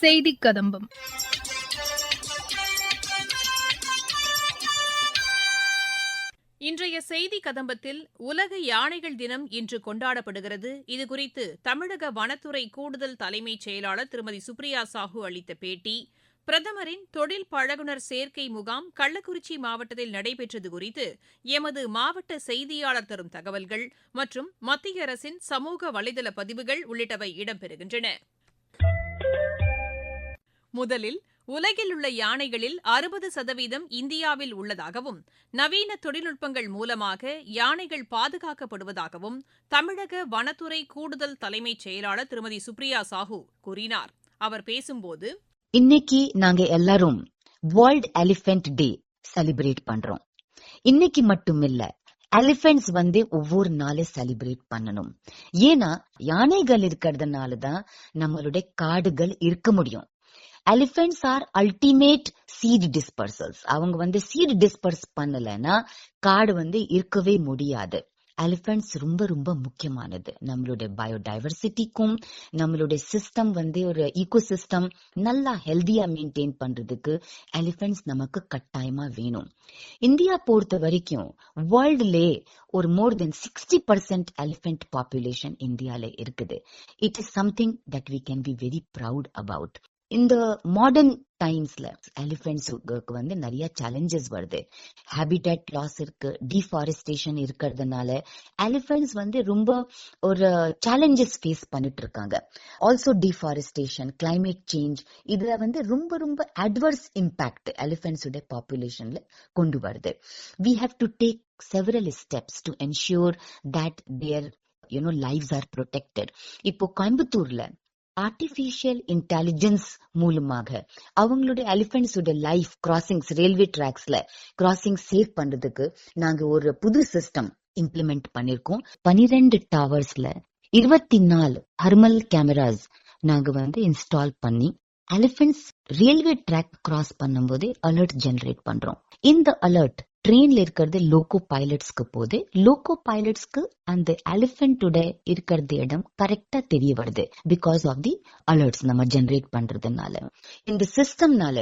செய்தி கதம்பம். இன்றைய செய்தி கதம்பத்தில் உலக யானைகள் தினம் இன்று கொண்டாடப்படுகிறது. இதுகுறித்து தமிழக வனத்துறை கூடுதல் தலைமைச் செயலாளர் திருமதி சுப்ரியா சாஹூ அளித்த பேட்டி பிரதமரின் தொழில் பழகுனர் சேர்க்கை முகாம் கள்ளக்குறிச்சி மாவட்டத்தில் நடைபெற்றது குறித்து எமது மாவட்ட செய்தியாளர் தரும் தகவல்கள் மற்றும் மத்திய அரசின் சமூக வலைதள பதிவுகள் உள்ளிட்டவை இடம்பெறுகின்றன. முதலில் உலகில் உள்ள யானைகளில் அறுபது சதவீதம் இந்தியாவில் உள்ளதாகவும் நவீன தொழில்நுட்பங்கள் மூலமாக யானைகள் பாதுகாக்கப்படுவதாகவும் தமிழக வனத்துறை கூடுதல் தலைமைச் செயலாளர் திருமதி சுப்ரியா சாஹூ கூறினார். அவர் பேசும்போது இன்னைக்கு நாங்க எல்லாரும் வேர்ல்ட் எலிபென்ட் டே செலிப்ரேட் பண்றோம். இன்னைக்கு மட்டும் இல்ல எலிஃபென்ட்ஸ் வந்து ஒவ்வொரு நாளும் செலிப்ரேட் பண்ணணும். ஏன்னா யானைகள் இருக்கிறதுனால தான் நம்மளுடைய காடுகள் இருக்க முடியும். Elephants are ultimate seed dispersals அவங்க வந்து சீட் டிஸ்பர்ஸ் பண்ணலைன்னா காடு வந்து இருக்கவே முடியாது. எலிஃபென்ட்ஸ் ரொம்ப ரொம்ப முக்கியமானது. நம்மளுடைய பயோடைவர்சிட்டிக்கும் நம்மளுடைய சிஸ்டம் வந்து ஒரு ஈகோ சிஸ்டம் நல்லா ஹெல்தியா மெயின்டைன் பண்றதுக்கு எலிஃபென்ட்ஸ் நமக்கு கட்டாயமா வேணும். இந்தியா பொறுத்த வரைக்கும் வேர்ல்டுலே ஒரு more than sixty percent elephant population இந்தியால இருக்குது. It is something that we can be very proud about இந்த மாடர்ன் டைம்ஸ்ல எலிஃபென்ட்ஸுக்கு வந்து நிறைய சேலஞ்சஸ் வருது. ஹேபிடேட் லாஸ் இருக்கு டிஃபாரஸ்டேஷன் இருக்கிறதுனால எலிஃபென்ட்ஸ் வந்து ரொம்ப ஒரு சேலஞ்சஸ் ஃபேஸ் பண்ணிட்டு இருக்காங்க. ஆல்சோ டிஃபாரஸ்டேஷன் கிளைமேட் சேஞ்ச் இதுல வந்து ரொம்ப ரொம்ப அட்வர்ஸ் இம்பாக்ட் எலிஃபென்ட்ஸோட பாப்புலேஷன்ல கொண்டு வருது. We have to take several steps to ensure that their you know lives are protected இப்போ கோயம்புத்தூர்ல ஆர்டிபிஷியல் இன்டெலிஜென்ஸ் மூலமாக அவங்களுடைய எலிஃபென்ட்ஸோட லைஃப் கிராசிங்ஸ் ரயில்வே டிராக்ஸ்ல கிராசிங் சேவ் பண்றதுக்கு நாங்க ஒரு புது சிஸ்டம் இம்ப்ளிமெண்ட் பண்ணிருக்கோம். பனிரெண்டு டவர்ஸ்ல இருபத்தி நாலு ஹர்மல் கேமராஸ் நாங்க வந்து இன்ஸ்டால் பண்ணி எலிஃபென்ட்ஸ் ரயில்வே ட்ராக் கிராஸ் பண்ணும்போது அலர்ட் ஜெனரேட் பண்றோம். இந்த அலர்ட் ட்ரெயின்ல இருக்கிறது லோகோ பைலட்ஸ்க்கு போது லோகோ பைலட்ஸ்க்கு அந்த எலிஃபென்ட்டோட இருக்கிறது இடம் கரெக்டா தெரிய வருது. பிகாஸ் ஆஃப் தி அலர்ட்ஸ் நம்ம ஜென்ரேட் பண்றதுனால. இந்த சிஸ்டம்னால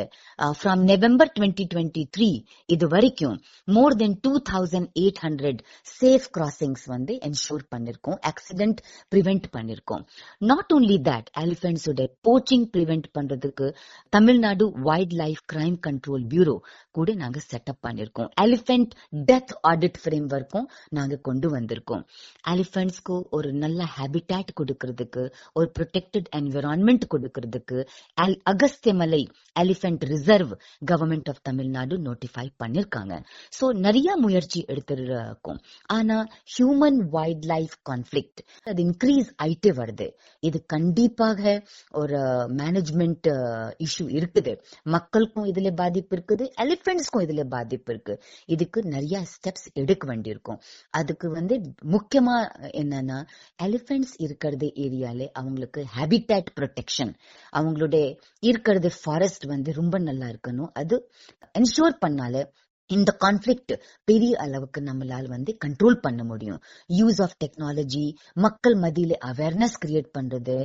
from November twenty twenty three இது வரைக்கும் more than two thousand eight hundred safe crossings வந்து என்ஷூர் பண்ணிருக்கோம். ஆக்சிடென்ட் ப்ரிவென்ட் பண்ணிருக்கோம். நாட் ஓன்லி தட் எலிஃபென்ட்ஸோட போச்சிங் ப்ரிவென்ட் பண்றதுக்கு Tamil Nadu wild life crime control bureau கூட நாங்க செட்டப் பண்ணிருக்கோம். எலிஃபென்ட் டெத் ஆடிட் ஃப்ரேம் ஒர்க்கும் நாங்க கொண்டு வந்திருக்கோம். எலிஃபண்ட்ஸ்க்கு ஒரு நல்ல ஹேபிட்டாட் கொடுக்கறதுக்கு ஒரு ப்ரொடெக்டட் என்விரான்மெண்ட் கொடுக்கறதுக்கு Agasthiyamalai elephant reserve government of Tamil Nadu notify பண்ணிருக்காங்க. சோ நிறைய முயற்சி எடுத்துருக்கும். ஆனா ஹியூமன் வைல்ட் லைஃப் கான்ஃபிளிக்ட் அது இன்க்ரீஸ் ஆயிட்டே வருது. இது கண்டிப்பாக ஒரு மேனேஜ்மெண்ட் இஷ்யூ இருக்குது. மக்களுக்கும் இதுல பாதிப்பு இருக்குது எலிஃபண்ட்ஸ்க்கும் இதுல பாதிப்பு இருக்கு. இதுக்கு நிறைய ஸ்டெப்ஸ் எடுக்க வேண்டியிருக்கும். அதுக்கு வந்து முக்கியமா என்னன்னா எலிஃபென்ட்ஸ் இருக்கிறது ஏரியால அவங்களுக்கு ஹேபிட்டேட் ப்ரொடெக்ஷன் அவங்களுடைய இருக்கிறது ஃபாரஸ்ட் வந்து ரொம்ப நல்லா இருக்கணும். அது என்ஷூர் பண்ணால இந்த கான்ஃபிளிக்ட் பெரிய அளவுக்கு நம்மளால வந்து கண்ட்ரோல் பண்ண முடியும். யூஸ் ஆஃப் டெக்னாலஜி மக்கள் மத்தியில அவேர்னஸ் கிரியேட் பண்றது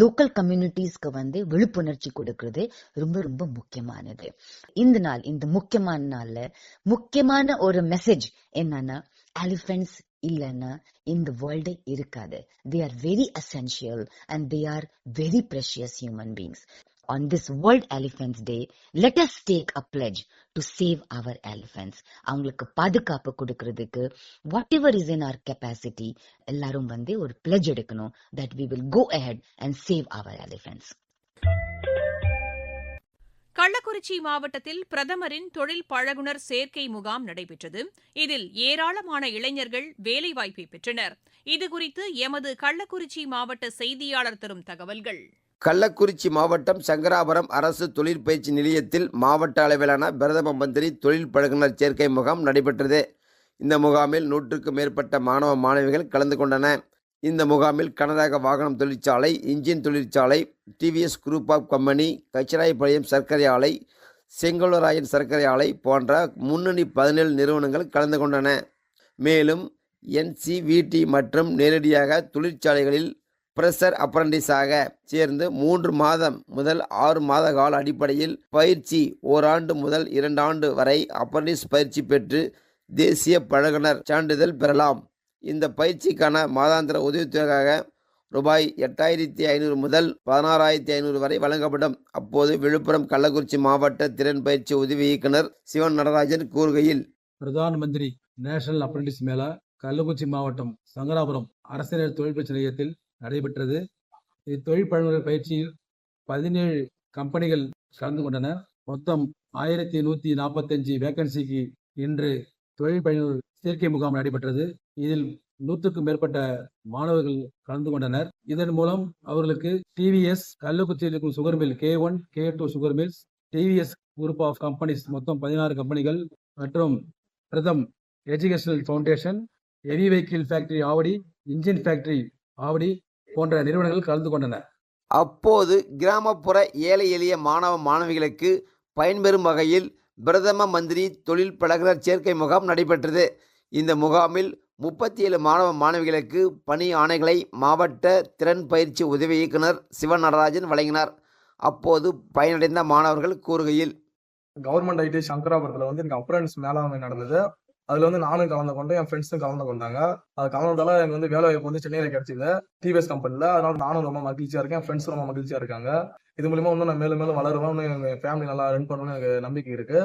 லோக்கல் கம்யூனிட்டிஸ்க்கு வந்து விழிப்புணர்ச்சி கொடுக்கறது ரொம்ப ரொம்ப முக்கியமானது. இந்த நாள் இந்த முக்கியமான நாள்ல முக்கியமான ஒரு மெசேஜ் என்னன்னா எலிஃபென்ட்ஸ் இல்லைன்னா இந்த வேர்ல்டே இருக்காது. They are very essential and they are very precious human beings on this World Elephants Day, let us take a pledge to save our elephants. அவங்களுக்கு பாதுகாப்பு கொடுக்கறதுக்கு whatever is in our capacity எல்லாரும் வந்து ஒரு பிளெஜ் எடுக்கணும் that we will go ahead and save our elephants Kallakurichi மாவட்டத்தில் பிரதமரின் தொழில் பழகுனர் சேர்க்கை முகாம் நடைபெற்றது. இதில் ஏராளமான இளைஞர்கள் வேலைவாய்ப்பை பெற்றனர். இதுகுறித்து எமது கள்ளக்குறிச்சி மாவட்ட செய்தியாளர் தரும் தகவல்கள். கள்ளக்குறிச்சி மாவட்டம் சங்கராபுரம் அரசு தொழிற்பயிற்சி நிலையத்தில் மாவட்ட அளவிலான பிரதம மந்திரி தொழில் பழகுனர் சேர்க்கை முகாம் நடைபெற்றது. இந்த முகாமில் நூற்றுக்கும் மேற்பட்ட மாணவ மாணவிகள் கலந்து கொண்டன இந்த முகாமில் கனரக வாகனம் தொழிற்சாலை இன்ஜின் தொழிற்சாலை TVS group of company Kachirayapalayam சர்க்கரை ஆலை செங்கோலராயன் சர்க்கரை ஆலை போன்ற முன்னணி பதினேழு நிறுவனங்கள் கலந்து கொண்டன. மேலும் என்சிவிடி மற்றும் நேரடியாக தொழிற்சாலைகளில் பிரஷர் அப்ரண்டிஸாக சேர்ந்து மூன்று மாதம் முதல் ஆறு மாத கால அடிப்படையில் பயிற்சி ஓராண்டு முதல் இரண்டு ஆண்டு வரை அப்ரண்டிஸ் பயிற்சி பெற்று தேசிய பழகுனர் சான்றிதழ் பெறலாம். இந்த பயிற்சிக்கான மாதாந்திர உதவித்தொகையாக ரூபாய் எட்டாயிரத்தி ஐநூறு முதல் பதினாறாயிரத்தி ஐநூறு வரை வழங்கப்படும். அப்போது விழுப்புரம் கள்ளக்குறிச்சி மாவட்ட திறன் பயிற்சி உதவி இயக்குனர் சிவன் நடராஜன் கூறுகையில் பிரதான் மந்திரி நேஷனல் அப்ரண்டிஸ் மேளா கள்ளக்குறிச்சி மாவட்டம் சங்கராபுரம் அரசினர் தொழில் பயிற்சி நிலையத்தில் நடைபெற்றது. இத்தொழில் பழங்குடியினர் பயிற்சியில் பதினேழு கம்பெனிகள் கலந்து கொண்டன மொத்தம் ஆயிரத்தி நூற்றி நாற்பத்தஞ்சு வேக்கன்சிக்கு இன்று தொழில் பயணிகள் சேர்க்கை முகாம் நடைபெற்றது. இதில் நூற்றுக்கும் மேற்பட்ட மாணவர்கள் கலந்து கொண்டனர். இதன் மூலம் அவர்களுக்கு டிவிஎஸ் கள்ளக்குறிச்சியில் இருக்கும் sugar mill K one K two sugar mills TVS group of companies மொத்தம் பதினாறு கம்பெனிகள் மற்றும் Pratham educational foundation heavy vehicle factory Avadi engine factory Avadi போன்ற நிறுவனங்கள் கலந்து கொண்டன. அப்போது கிராமப்புற ஏழை எளிய மாணவ மாணவிகளுக்கு பயன்பெறும் வகையில் பிரதம மந்திரி தொழில் பழகுனர் சேர்க்கை முகாம் நடைபெற்றது. இந்த முகாமில் முப்பத்தி ஏழு மாணவ மாணவிகளுக்கு பணி ஆணைகளை மாவட்ட திறன் பயிற்சி உதவி இயக்குனர் சிவன் நடராஜன் வழங்கினார். அப்போது பயனடைந்த மாணவர்கள் கூறுகையில் கவர்மெண்ட் ஐடி சங்கராபுரத்தில் வந்து எனக்கு அப்ரன்ஸ் மேலாண்மை நடந்தது. அதில் வந்து நானும் கலந்து கொண்டு என் ஃப்ரெண்ட்ஸும் கலந்து கொண்டாங்க. அது கலந்ததால எனக்கு வந்து வேலை வாய்ப்பு வந்து சென்னையில் கிடைச்சிது. டிவிஎஸ் கம்பெனியில் அதனால நானும் ரொம்ப மகிழ்ச்சியாக இருக்கேன் என் ஃப்ரெண்ட்ஸும் ரொம்ப மகிழ்ச்சியாக இருக்காங்க. இது மூலியமா இன்னும் நான் மேலும் மேலும் வளருவேன். இன்னும் எங்கள் ஃபேமிலி நல்லா ரன் பண்ணணும்னு எனக்கு நம்பிக்கை இருக்கு.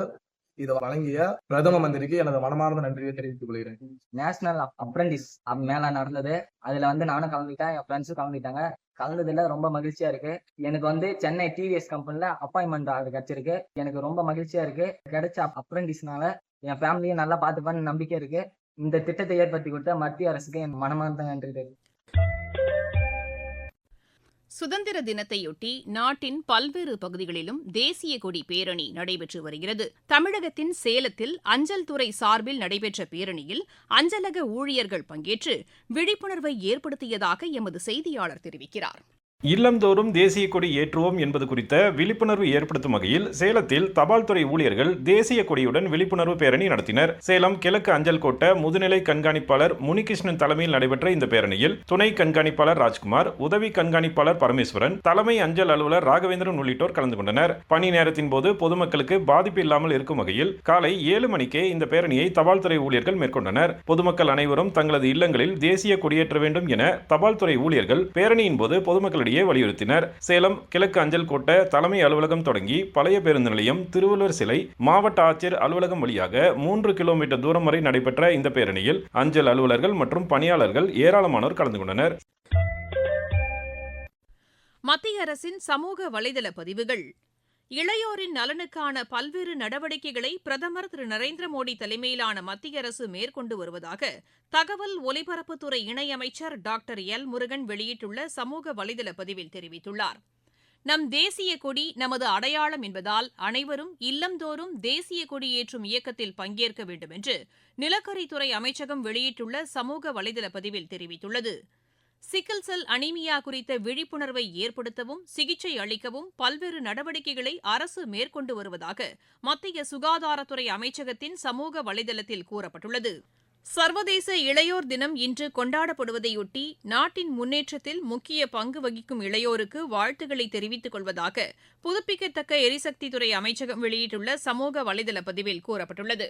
இதை வழங்கிய பிரதம மந்திரிக்கு எனது மனமார்ந்த நன்றியை தெரிவித்துக் கொள்கிறேன். நேஷனல் அப்ரண்டிஸ் மேல நடந்தது. அதுல வந்து நானும் கலந்துக்கிட்டேன். என் ஃப்ரெண்ட்ஸும் கலந்துக்கிட்டாங்க. கலந்ததுல ரொம்ப மகிழ்ச்சியா இருக்கு. எனக்கு வந்து சென்னை டிவிஎஸ் கம்பெனில அப்பாயின்மெண்ட் ஆர்டர் கிடைச்சிருக்கு. எனக்கு ரொம்ப மகிழ்ச்சியா இருக்கு. கிடைச்ச அப்ரண்டிஸ்னால என் ஃபேமிலியை நல்லா பார்த்துப்பான்னு நம்பிக்கை இருக்கு. இந்த திட்டத்தை ஏற்படுத்தி கொடுத்த மத்திய அரசுக்கு என் மனமார்ந்த நன்றி சுதந்திர தினத்தையொட்டி நாட்டின் பல்வேறு பகுதிகளிலும் தேசிய கொடி பேரணி நடைபெற்று வருகிறது. தமிழகத்தின் சேலத்தில் அஞ்சல் துறை சார்பில் நடைபெற்ற பேரணியில் அஞ்சலக ஊழியர்கள் பங்கேற்று விழிப்புணர்வை ஏற்படுத்தியதாக எமது செய்தியாளர் தெரிவிக்கிறார். இல்லந்தோறும் தேசிய கொடி ஏற்றுவோம் என்பது குறித்த விழிப்புணர்வு ஏற்படுத்தும் வகையில் சேலத்தில் தபால் துறை ஊழியர்கள் தேசிய கொடியுடன் விழிப்புணர்வு பேரணி நடத்தினர். சேலம் கிழக்கு அஞ்சல் கோட்ட முதுநிலை கண்காணிப்பாளர் முனிகிருஷ்ணன் தலைமையில் நடைபெற்ற இந்த பேரணியில் துணை கண்காணிப்பாளர் ராஜ்குமார் உதவி கண்காணிப்பாளர் பரமேஸ்வரன் தலைமை அஞ்சல் அலுவலர் ராகவேந்திரன் உள்ளிட்டோர் கலந்து கொண்டனர். பணி நேரத்தின் போது பொதுமக்களுக்கு பாதிப்பு இல்லாமல் இருக்கும் வகையில் காலை ஏழு மணிக்கே இந்த பேரணியை தபால் துறை ஊழியர்கள் மேற்கொண்டனர். பொதுமக்கள் அனைவரும் தங்களது இல்லங்களில் தேசிய கொடியேற்ற வேண்டும் என தபால் துறை ஊழியர்கள் பேரணியின் போது பொதுமக்களிடையே வலியுறுத்தினர். சேலம் கிழக்கு அஞ்சல் கோட்டை தலைமை அலுவலகம் தொடங்கி பழைய பேருந்து நிலையம் திருவள்ளுவர் சிலை மாவட்ட ஆட்சியர் அலுவலகம் வழியாக மூன்று கிலோமீட்டர் தூரம் வரை நடைபெற்ற இந்த பேரணியில் அஞ்சல் அலுவலர்கள் மற்றும் பணியாளர்கள் ஏராளமானோர் கலந்து கொண்டனர். மத்திய அரசின் சமூக வலைதள பதிவுகள். இளையோரின் நலனுக்கான பல்வேறு நடவடிக்கைகளை பிரதமர் திரு. நரேந்திர மோடி தலைமையிலான மத்திய அரசு மேற்கொண்டு வருவதாக தகவல் ஒலிபரப்புத்துறை இணையமைச்சர் டாக்டர் எல். முருகன் வெளியிட்டுள்ள சமூக வலைதள பதிவில் தெரிவித்துள்ளார். நம் தேசிய கொடி நமது அடையாளம் என்பதால் அனைவரும் இல்லந்தோறும் தேசிய கொடி ஏற்றும் இயக்கத்தில் பங்கேற்க வேண்டும் என்று நிலக்கரித்துறை அமைச்சகம் வெளியிட்டுள்ள சமூக வலைதள பதிவில் தெரிவித்துள்ளது. சிக்கல் செல் அனீமியா குறித்த விழிப்புணர்வை ஏற்படுத்தவும் சிகிச்சை அளிக்கவும் பல்வேறு நடவடிக்கைகளை அரசு மேற்கொண்டு வருவதாக மத்திய சுகாதாரத்துறை அமைச்சகத்தின் சமூக வலைதளத்தில் கூறப்பட்டுள்ளது. சர்வதேச இளையோர் தினம் இன்று கொண்டாடப்படுவதையொட்டி நாட்டின் முன்னேற்றத்தில் முக்கிய பங்கு வகிக்கும் இளையோருக்கு வாழ்த்துக்களை தெரிவித்துக் கொள்வதாக புதுப்பிக்கத்தக்க எரிசக்தித்துறை அமைச்சகம் வெளியிட்டுள்ள சமூக வலைதள பதிவில் கூறப்பட்டுள்ளது.